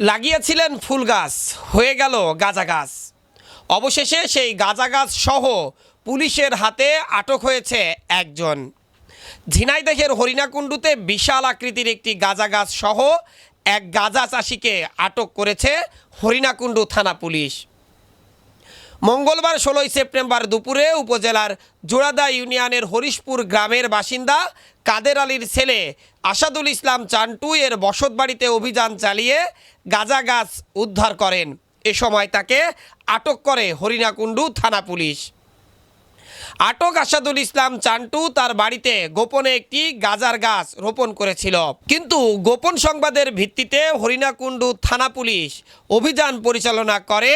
লাগিয়েছিলেন ফুল গাছ, হয়ে গেল গাঁজা গাছ। অবশেষে সেই গাঁজা গাছ সহ পুলিশের হাতে আটক হয়েছে একজন। ঝিনাইদহের হরিণাকুণ্ডুতে বিশাল আকৃতির একটি গাঁজা গাছ সহ এক গাঁজা চাষিকে আটক করেছে হরিণাকুণ্ডু থানা পুলিশ। মঙ্গলবার ষোলোই সেপ্টেম্বর দুপুরে উপজেলার জোড়াদা ইউনিয়নের হরিশপুর গ্রামের বাসিন্দা কাদের আলীর ছেলে আসাদুল ইসলাম চান্টু এর বসতবাড়িতে অভিযান চালিয়ে গাঁজা গাছ উদ্ধার করেন। এ সময় তাকে আটক করে হরিণাকুণ্ডু থানা পুলিশ। আটক আসাদুল ইসলাম চান্টু তার বাড়িতে গোপনে একটি গাজার গাছ রোপণ করেছিল। কিন্তু গোপন সংবাদের ভিত্তিতে হরিণাকুণ্ডু থানা পুলিশ অভিযান পরিচালনা করে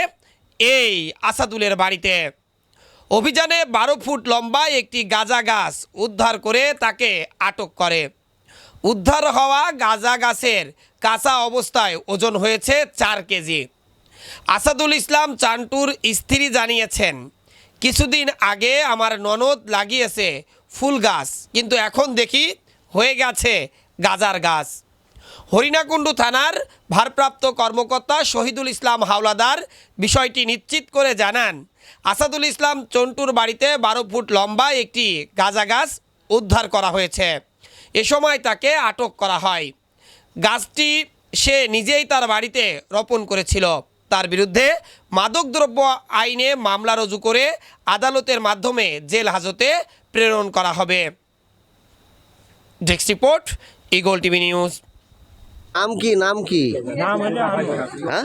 এই আসাদুলের বাড়িতে। অভিযানে বারো ফুট লম্বা একটি গাজা গাছ উদ্ধার করে তাকে আটক করে। উদ্ধার হওয়া গাজা গাছের কাঁচা অবস্থায় ওজন হয়েছে চার কেজি। আসাদুল ইসলাম চান্টুর স্ত্রী জানিয়েছেন, কিছুদিন আগে আমার ননদ লাগিয়েছে ফুল গাছ, কিন্তু এখন দেখি হয়ে গেছে গাজার গাছ। হরিণাকুণ্ডু থানার ভারপ্রাপ্ত কর্মকর্তা শহীদুল ইসলাম হাওলাদার বিষয়টি নিশ্চিত করে জানান। আসাদুল ইসলাম চন্টুর বাড়িতে বারো ফুট লম্বা একটি গাজা গাছ উদ্ধার করা হয়েছে। এ সময় তাকে আটক করা হয়। গাছটি সে নিজেই তার বাড়িতে রোপণ করেছিল। তার বিরুদ্ধে মাদকদ্রব্য আইনে মামলা রুজু করে আদালতের মাধ্যমে জেল হাজতে প্রেরণ করা হবে। Desk report, Eagle TV news. নাম কি নাম কি? নাম হলো আনু হ্যাঁ?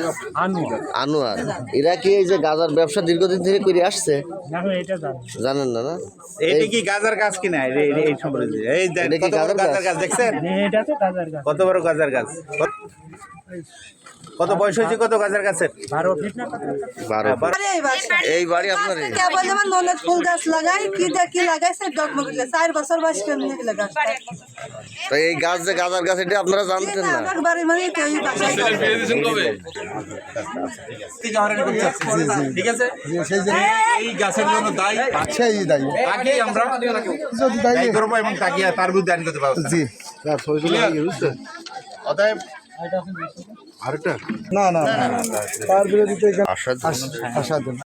আনোয়ার। এরা কি এই যে গাজার ব্যবসা দীর্ঘদিন থেকে করে আসছে? জানেন না। না কি গাজার গাছ কিনা? এই সম্পর্কে এই গাজার গাছ? দেখছেন? এটা তো গাজার গাছ। কত বড় গাজার গাছ? কত- বয়স হয়েছে কত গাজার গাছের বারো বারো। এই বাড়ি আপনার ননদ ফুল গাছ লাগাই কি ডগমগ দিলে চার বছর বয়স কেমনি দিলে তো এই গাছ যে গাজার গাছ এটা আপনারা জানতেন না? আমার বাড়ি মানে কেউ বাসায় ঠিক আছে এই গাছের জন্য দায়ী। সেই দায়ী। তাকে আমরা যদি দায়ী। দায়ী এবং তাকে তার বিরুদ্ধে আইন করতে পারব জি বুঝছেন অতএব না না না তার বিরোধিতা আসাদ আসাদ